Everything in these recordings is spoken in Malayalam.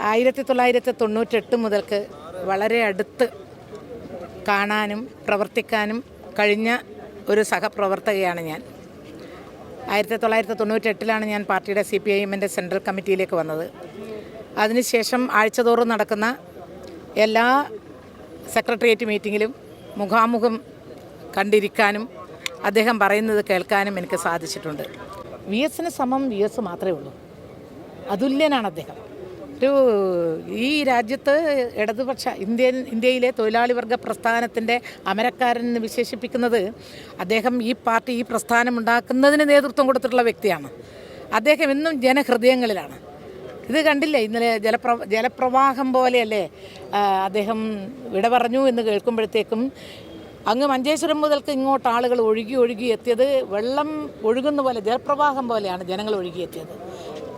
ആയിരത്തി തൊള്ളായിരത്തി തൊണ്ണൂറ്റെട്ട് മുതൽക്ക് വളരെ അടുത്ത് കാണാനും പ്രവർത്തിക്കാനും കഴിഞ്ഞ ഒരു സഹപ്രവർത്തകയാണ് ഞാൻ. ആയിരത്തി തൊള്ളായിരത്തി തൊണ്ണൂറ്റെട്ടിലാണ് ഞാൻ പാർട്ടിയുടെ സി പി ഐ എമ്മിന്റെ സെൻട്രൽ കമ്മിറ്റിയിലേക്ക് വന്നത്. അതിനുശേഷം ആഴ്ചതോറും നടക്കുന്ന എല്ലാ സെക്രട്ടേറിയറ്റ് മീറ്റിങ്ങിലും മുഖാമുഖം കണ്ടിരിക്കാനും അദ്ദേഹം പറയുന്നത് കേൾക്കാനും എനിക്ക് സാധിച്ചിട്ടുണ്ട്. വി എസിന് സമം വി എസ് മാത്രമേ ഉള്ളൂ. അതുല്യനാണ് അദ്ദേഹം. ഒരു ഈ രാജ്യത്ത് ഇടതുപക്ഷ ഇന്ത്യൻ ഇന്ത്യയിലെ തൊഴിലാളി വർഗ പ്രസ്ഥാനത്തിന്റെ അമരക്കാരൻ എന്ന് വിശേഷിപ്പിക്കുന്നത് അദ്ദേഹം ഈ പാർട്ടി ഈ പ്രസ്ഥാനം ഉണ്ടാക്കുന്നതിന് നേതൃത്വം കൊടുത്തിട്ടുള്ള വ്യക്തിയാണ്. അദ്ദേഹം എന്നും ജനഹൃദയങ്ങളിലാണ്. ഇത് കണ്ടില്ലേ? ഇന്നലെ ജലപ്ര ജലപ്രവാഹം പോലെയല്ലേ അദ്ദേഹം വിട പറഞ്ഞു എന്ന് കേൾക്കുമ്പോഴത്തേക്കും അങ്ങ് മഞ്ചേശ്വരം മുതൽക്ക് ഇങ്ങോട്ട് ആളുകൾ ഒഴുകി ഒഴുകി എത്തിയത് വെള്ളം ഒഴുകുന്ന പോലെ ജലപ്രവാഹം പോലെയാണ് ജനങ്ങൾ ഒഴുകി എത്തിയത്.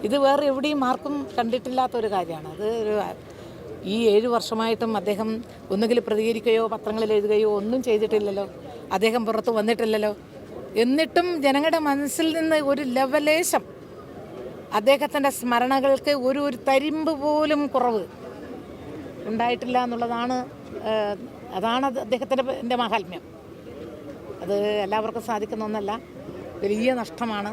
ഇത് വേറെ എവിടെയും ആർക്കും കണ്ടിട്ടില്ലാത്തൊരു കാര്യമാണ്. അത് ഒരു ഈ ഏഴ് വർഷമായിട്ടും അദ്ദേഹം ഒന്നുകിൽ പ്രതികരിക്കുകയോ പത്രങ്ങളിൽ എഴുതുകയോ ഒന്നും ചെയ്തിട്ടില്ലല്ലോ. അദ്ദേഹം പുറത്ത് വന്നിട്ടില്ലല്ലോ. എന്നിട്ടും ജനങ്ങളുടെ മനസ്സിൽ നിന്ന് ഒരു ലവലേശം അദ്ദേഹത്തിന്റെ സ്മരണകൾക്ക് ഒരു ഒരു തരിമ്പ് പോലും കുറവ് ഉണ്ടായിട്ടില്ല എന്നുള്ളതാണ് അതാണ് അത് അദ്ദേഹത്തിന്റെ എന്റെ മഹാത്മ്യം. അത് എല്ലാവർക്കും സാധിക്കുന്ന ഒന്നല്ല. വലിയ നഷ്ടമാണ്.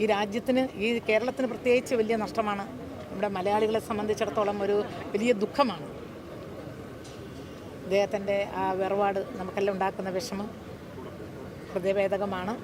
ഈ രാജ്യത്തിന് ഈ കേരളത്തിന് പ്രത്യേകിച്ച് വലിയ നഷ്ടമാണ്. നമ്മുടെ മലയാളികളെ സംബന്ധിച്ചിടത്തോളം ഒരു വലിയ ദുഃഖമാണ്. അദ്ദേഹത്തിന്റെ ആ വേർപാട് നമുക്കെല്ലാം ഉണ്ടാക്കുന്ന വിഷമം ഹൃദയഭേദകമാണ്.